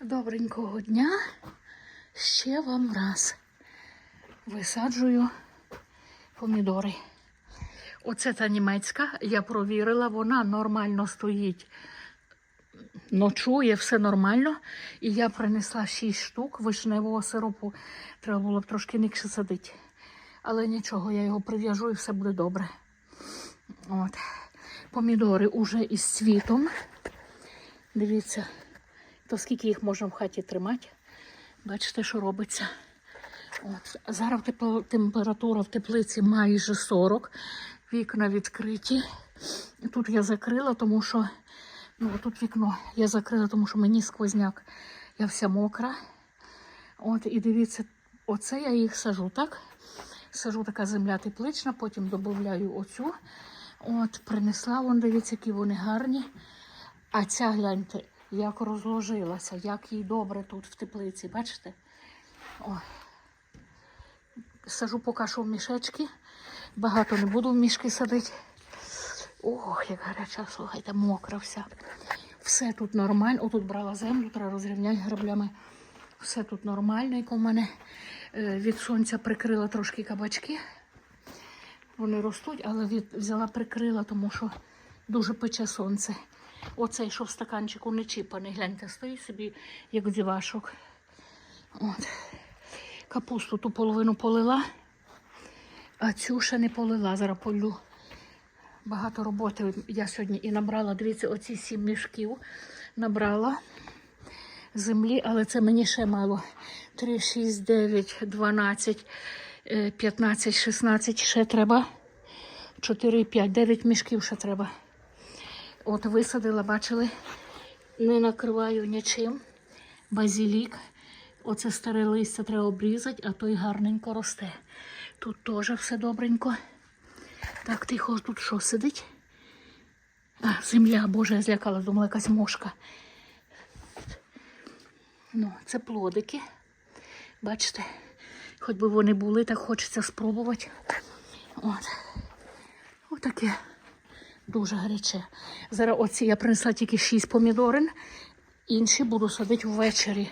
Добренького дня. Ще вам раз висаджую помідори. Оце та німецька, я провірила, вона нормально стоїть. Ночує, все нормально. І я принесла 6 штук вишневого сиропу. Треба було б трошки інакше садити. Але нічого, я його прив'яжу і все буде добре. От. Помідори уже із цвітом. Дивіться, то скільки їх можна в хаті тримати. Бачите, що робиться. От. Зараз температура в теплиці майже 40. Вікна відкриті. Тут я закрила, тому що ну, тут вікно я закрила, тому що мені сквозняк. Я вся мокра. От, і дивіться, оце я їх сажу, так? Сажу така земля теплична, потім додаю оцю. От, принесла, вон, дивіться, які вони гарні. А ця гляньте, як розложилася, як їй добре тут в теплиці, бачите? О. Сажу поки що в мішечки. Багато не буду в мішки садити. Ох, як гаряча, слухайте, мокра вся. Все тут нормально. Отут брала землю, треба розрівняти граблями. Все тут нормальненько в мене. Е, Від сонця прикрила трошки кабачки. Вони ростуть, але від, взяла прикрила, тому що дуже пече сонце. Оцей, що в стаканчику не чіпаний, гляньте, стоїть собі, як дівашок. От. Капусту ту половину полила, а цю ще не полила. Зараз полю. Багато роботи я сьогодні і набрала. Дивіться, оці сім мішків набрала землі, але це мені ще мало. 3, 6, 9, 12, е, 15, 16 ще треба. 4, 5, 9 мішків ще треба. От висадила, бачили, не накриваю нічим. Базілік. Оце старе листя треба обрізати, а той гарненько росте. Тут теж все добренько. Так, тихо, тут що сидить? А, земля, боже, я злякала, думала, якась мошка. Ну, це плодики. Бачите, хоч би вони були, так хочеться спробувати. От. Отаке. Дуже гаряче. Зараз оці я принесла тільки 6 помідорин. Інші буду садити ввечері.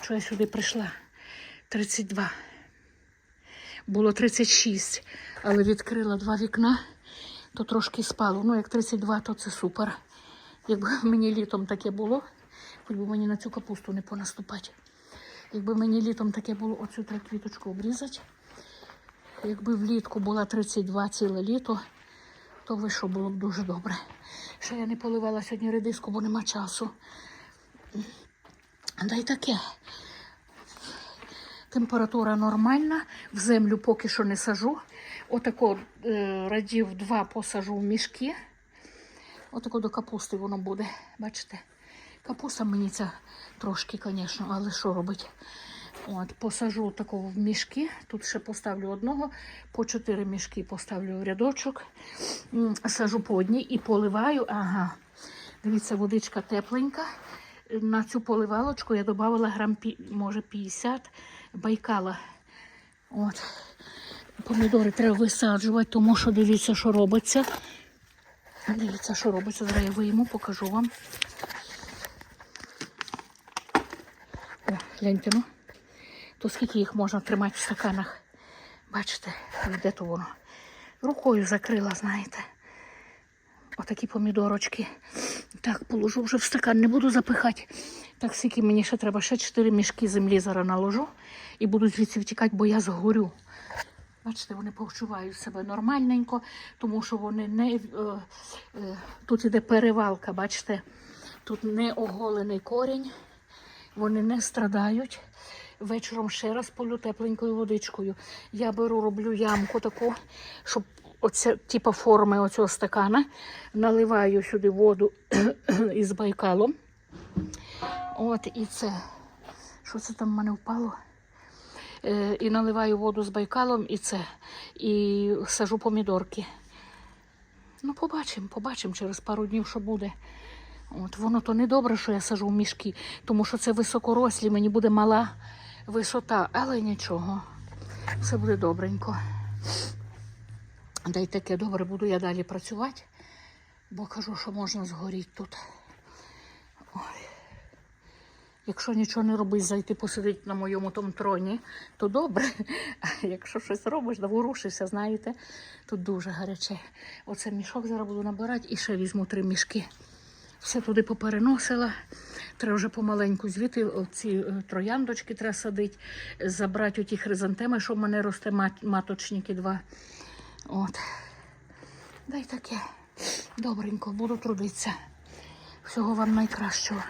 Що я сюди прийшла? 32. Було 36, але відкрила два вікна, то трошки спало. Ну, як 32, то це супер. Якби мені літом таке було, хоч би мені на цю капусту не понаступати. Якби мені літом таке було оцю треба квіточку обрізати. Якби влітку була 32 ціле літо, то вийшло було б дуже добре. Ще я не поливала сьогодні редиску, бо нема часу. Да й таке. Температура нормальна, в землю поки що не сажу. Отако е, радів два посажу в мішки. Отако до капусти воно буде. Бачите? Капуста мені ця трошки, звісно, але що робить? От, посажу такого в мішки. Тут ще поставлю одного, по чотири мішки поставлю в рядочок. Сажу по одній і поливаю. Ага. Дивіться, водичка тепленька. На цю поливалочку я додавала грам, може, 50 байкала. От. Помідори треба висаджувати, тому що дивіться, що робиться. Дивіться, що робиться. Зараз я вийму, покажу вам. О, гляньте, ну. То скільки їх можна тримати в стаканах? Бачите, де то воно. Рукою закрила, знаєте. Отакі помідорочки. Так, положу вже в стакан, не буду запихати. Так, скільки мені ще треба, ще 4 мішки землі зараз наложу і буду звідси втікати, бо я згорю. Бачите, вони почувають себе нормальненько, тому що вони не е, е, тут іде перевалка, бачите, тут не оголений корінь, вони не страдають. Вечором ще раз полю тепленькою водичкою. Я беру, роблю ямку таку, щоб оце, типу форми оцього стакана, наливаю сюди воду із байкалом. От і це. Що це там в мене впало? Е, і наливаю воду з байкалом і це. І сажу помідорки. Ну, побачимо, побачимо через пару днів, що буде. От, воно то не добре, що я сажу в мішки, тому що це високорослі, мені буде мала висота, але нічого. Все буде добренько. Да таке добре буду я далі працювати, бо кажу, що можна згоріти тут. Ой. Якщо нічого не робиш, зайти посидити на моєму тому троні, то добре. А якщо щось робиш, да ворушишся, знаєте, то дуже гаряче. Оце мішок зараз буду набирати і ще візьму три мішки. Все туди попереносила. Треба вже помаленьку звідти ці е, трояндочки треба садити, забрати оті хризантеми, що в мене росте маточники два. От. Дай таке. Добренько, буду трудитися. Всього вам найкращого.